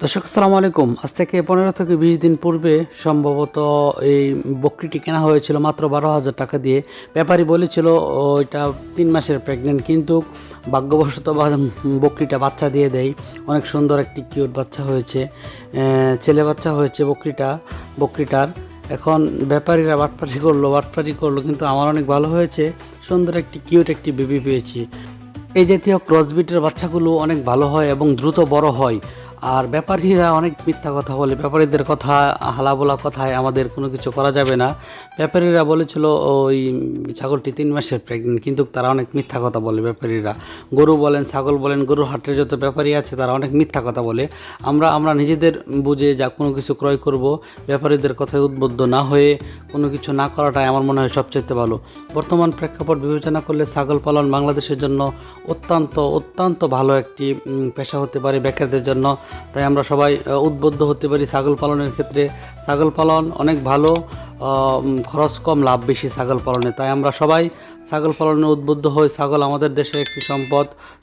দর্শক, আসসালামু আলাইকুম। আজ থেকে পনেরো থেকে বিশ দিন পূর্বে সম্ভবত এই বকরিটি কেনা হয়েছিল মাত্র বারো হাজার টাকা দিয়ে। ব্যাপারী বলেছিল ওইটা তিন মাসের প্রেগনেন্ট কিন্তু ভাগ্যবশত বকরিটা বাচ্চা দিয়ে দেয়। অনেক সুন্দর একটি কিউট বাচ্চা হয়েছে ছেলে বাচ্চা হয়েছে বকরিটা, বকরিটার। এখন ব্যাপারীরা বাটপারি করল বাটপারি করল, কিন্তু আমার অনেক ভালো হয়েছে। সুন্দর একটি কিউট একটি বেবি পেয়েছি। এই জাতীয় ক্রসবিটের বাচ্চাগুলো অনেক ভালো হয় এবং দ্রুত বড় হয়। আর ব্যাপারীরা অনেক মিথ্যা কথা বলে, ব্যাপারীদের কথা, হালাবোলা কথায় আমাদের কোনো কিছু করা যাবে না। ব্যাপারীরা বলেছিল, ওই ছাগলটি তিন মাসের প্রেগনেন্ট কিন্তু তারা অনেক মিথ্যা কথা বলে ব্যাপারীরা। গরু বলেন, ছাগল বলেন গরু হাটের যত ব্যাপারী আছে তারা অনেক মিথ্যা কথা বলে। আমরা আমরা নিজেদের বুঝে যা কোনো কিছু ক্রয় করব, ব্যাপারীদের কথায় উদ্বুদ্ধ না হয়ে কোনো কিছু না করাটাই আমার মনে হয় সবচেয়ে ভালো। বর্তমান প্রেক্ষাপট বিবেচনা করলে ছাগল পালন বাংলাদেশের জন্য অত্যন্ত অত্যন্ত ভালো একটি পেশা হতে পারে বেকারদের জন্য। তাই আমরা সবাই উদ্বুদ্ধ হতে পারি ছাগল পালনের ক্ষেত্রে। ছাগল পালন অনেক ভালো খরচ কম, লাভ বেশি ছাগল পালনে। তাই আমরা সবাই ছাগল পালনে উদ্বুদ্ধ হই। ছাগল আমাদের দেশে একটি সম্পদ।